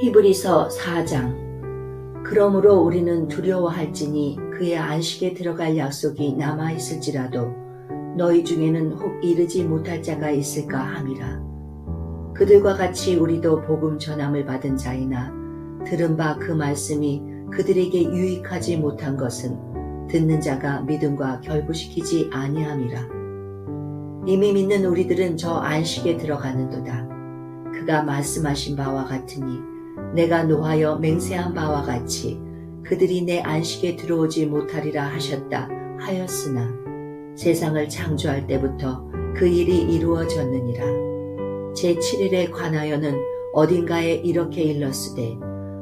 히브리서 4장. 그러므로 우리는 두려워할지니 그의 안식에 들어갈 약속이 남아 있을지라도 너희 중에는 혹 이르지 못할 자가 있을까 함이라. 그들과 같이 우리도 복음 전함을 받은 자이나 들은 바 그 말씀이 그들에게 유익하지 못한 것은 듣는 자가 믿음과 결부시키지 아니함이라. 이미 믿는 우리들은 저 안식에 들어가는도다. 그가 말씀하신 바와 같으니 내가 노하여 맹세한 바와 같이 그들이 내 안식에 들어오지 못하리라 하셨다 하였으나 세상을 창조할 때부터 그 일이 이루어졌느니라. 제7일에 관하여는 어딘가에 이렇게 일렀으되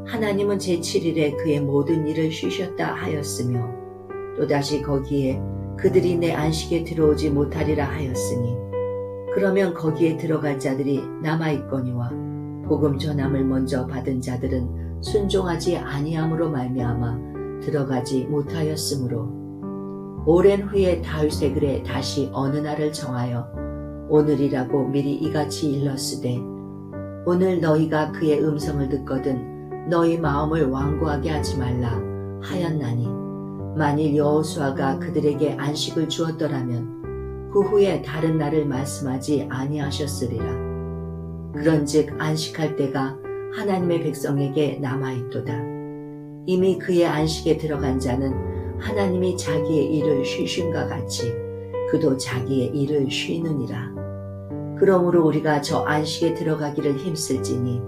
하나님은 제7일에 그의 모든 일을 쉬셨다 하였으며 또다시 거기에 그들이 내 안식에 들어오지 못하리라 하였으니 그러면 거기에 들어갈 자들이 남아있거니와 복음 전함을 먼저 받은 자들은 순종하지 아니함으로 말미암아 들어가지 못하였으므로 오랜 후에 다윗의 글에 다시 어느 날을 정하여 오늘이라고 미리 이같이 일렀으되 오늘 너희가 그의 음성을 듣거든 너희 마음을 완고하게 하지 말라 하였나니 만일 여호수아가 그들에게 안식을 주었더라면 그 후에 다른 날을 말씀하지 아니하셨으리라 그런즉 안식할 때가 하나님의 백성에게 남아있도다 이미 그의 안식에 들어간 자는 하나님이 자기의 일을 쉬심과 같이 그도 자기의 일을 쉬느니라. 그러므로 우리가 저 안식에 들어가기를 힘쓸지니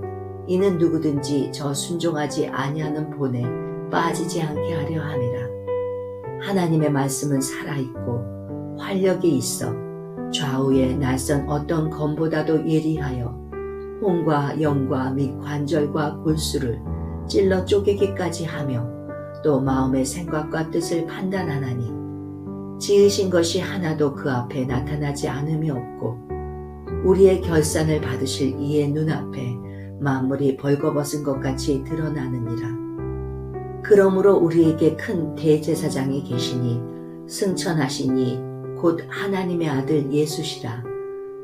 이는 누구든지 저 순종하지 아니하는 본에 빠지지 않게 하려 함이라. 하나님의 말씀은 살아있고 활력이 있어 좌우에 낯선 어떤 검보다도 예리하여 홍과 영과 및 관절과 골수를 찔러 쪼개기까지 하며 또 마음의 생각과 뜻을 판단하나니 지으신 것이 하나도 그 앞에 나타나지 않음이 없고 우리의 결산을 받으실 이의 눈앞에 만물이 벌거벗은 것 같이 드러나느니라. 그러므로 우리에게 큰 대제사장이 계시니 승천하시니 곧 하나님의 아들 예수시라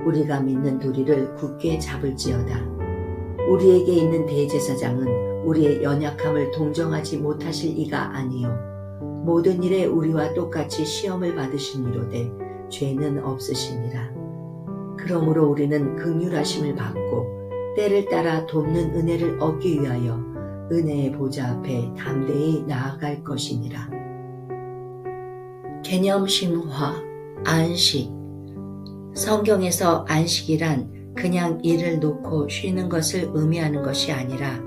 우리가 믿는 도리를 굳게 잡을지어다. 우리에게 있는 대제사장은 우리의 연약함을 동정하지 못하실 이가 아니요. 모든 일에 우리와 똑같이 시험을 받으시니로되 죄는 없으시니라. 그러므로 우리는 극률하심을 받고 때를 따라 돕는 은혜를 얻기 위하여 은혜의 보좌 앞에 담대히 나아갈 것이니라. 개념 심화 안식 성경에서 안식이란 그냥 일을 놓고 쉬는 것을 의미하는 것이 아니라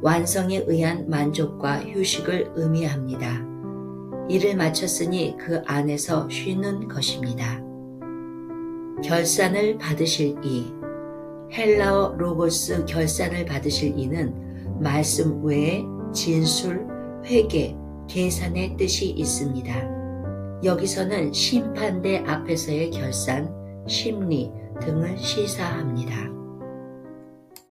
완성에 의한 만족과 휴식을 의미합니다. 일을 마쳤으니 그 안에서 쉬는 것입니다. 결산을 받으실 이 헬라어 로고스 결산을 받으실 이는 말씀 외에 진술, 회계, 계산의 뜻이 있습니다. 여기서는 심판대 앞에서의 결산, 심리 등을 시사합니다.